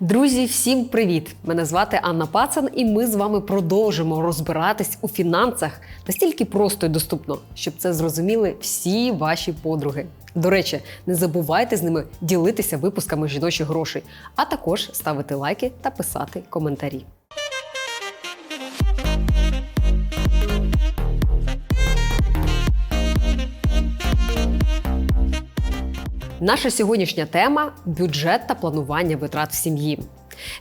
Друзі, всім привіт! Мене звати Анна Пацан, і ми з вами продовжимо розбиратись у фінансах настільки просто і доступно, щоб це зрозуміли всі ваші подруги. До речі, не забувайте з ними ділитися випусками жіночих грошей, а також ставити лайки та писати коментарі. Наша сьогоднішня тема бюджет та планування витрат в сім'ї.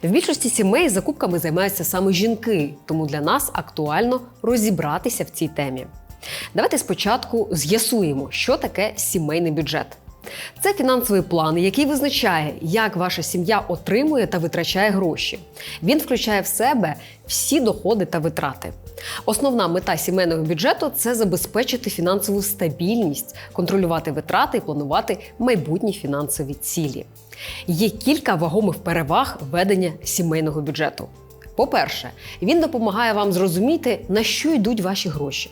В більшості сімей закупками займаються саме жінки, тому для нас актуально розібратися в цій темі. Давайте спочатку з'ясуємо, що таке сімейний бюджет. Це фінансовий план, який визначає, як ваша сім'я отримує та витрачає гроші. Він включає в себе всі доходи та витрати. Основна мета сімейного бюджету це забезпечити фінансову стабільність, контролювати витрати і планувати майбутні фінансові цілі. Є кілька вагомих переваг ведення сімейного бюджету. По-перше, він допомагає вам зрозуміти, на що йдуть ваші гроші.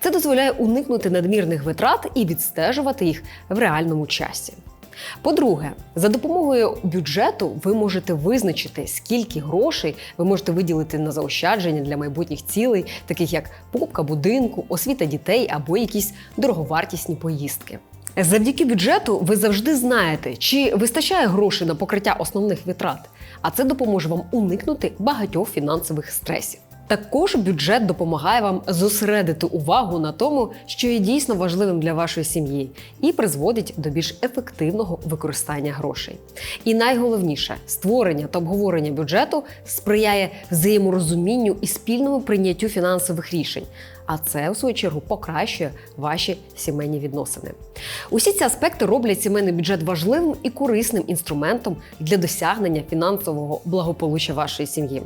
Це дозволяє уникнути надмірних витрат і відстежувати їх в реальному часі. По-друге, за допомогою бюджету ви можете визначити, скільки грошей ви можете виділити на заощадження для майбутніх цілей, таких як покупка будинку, освіта дітей або якісь дороговартісні поїздки. Завдяки бюджету ви завжди знаєте, чи вистачає грошей на покриття основних витрат, а це допоможе вам уникнути багатьох фінансових стресів. Також бюджет допомагає вам зосередити увагу на тому, що є дійсно важливим для вашої сім'ї, і призводить до більш ефективного використання грошей. І найголовніше, створення та обговорення бюджету сприяє взаєморозумінню і спільному прийняттю фінансових рішень. А це, у свою чергу, покращує ваші сімейні відносини. Усі ці аспекти роблять сімейний бюджет важливим і корисним інструментом для досягнення фінансового благополуччя вашої сім'ї.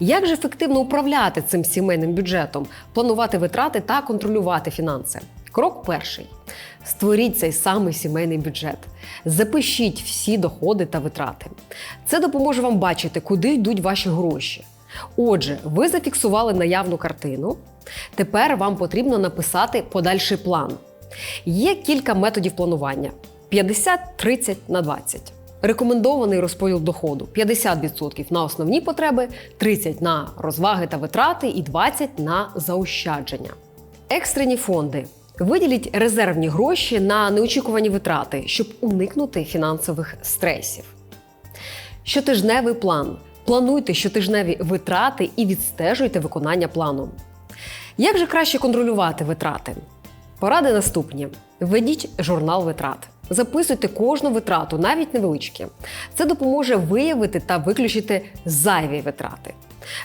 Як же ефективно управляти цим сімейним бюджетом, планувати витрати та контролювати фінанси? Крок перший: створіть цей самий сімейний бюджет. Запишіть всі доходи та витрати. Це допоможе вам бачити, куди йдуть ваші гроші. Отже, ви зафіксували наявну картину. Тепер вам потрібно написати подальший план. Є кілька методів планування: 50, 30 на 20. Рекомендований розподіл доходу 50% на основні потреби, 30% на розваги та витрати і 20% на заощадження. Екстрені фонди. Виділіть резервні гроші на неочікувані витрати, щоб уникнути фінансових стресів. Щотижневий план. Плануйте щотижневі витрати і відстежуйте виконання плану. Як же краще контролювати витрати? Поради наступні: ведіть журнал витрат. Записуйте кожну витрату, навіть невеличкі. Це допоможе виявити та виключити зайві витрати.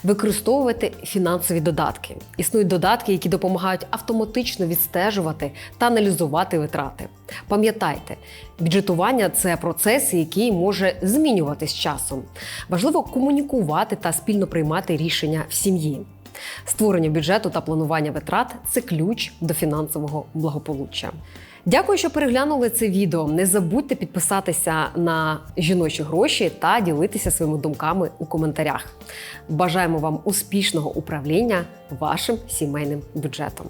Використовувати фінансові додатки. Існують додатки, які допомагають автоматично відстежувати та аналізувати витрати. Пам'ятайте, бюджетування це процес, який може змінюватись часом. Важливо комунікувати та спільно приймати рішення в сім'ї. Створення бюджету та планування витрат це ключ до фінансового благополуччя. Дякую, що переглянули це відео. Не забудьте підписатися на жіночі гроші та ділитися своїми думками у коментарях. Бажаємо вам успішного управління вашим сімейним бюджетом.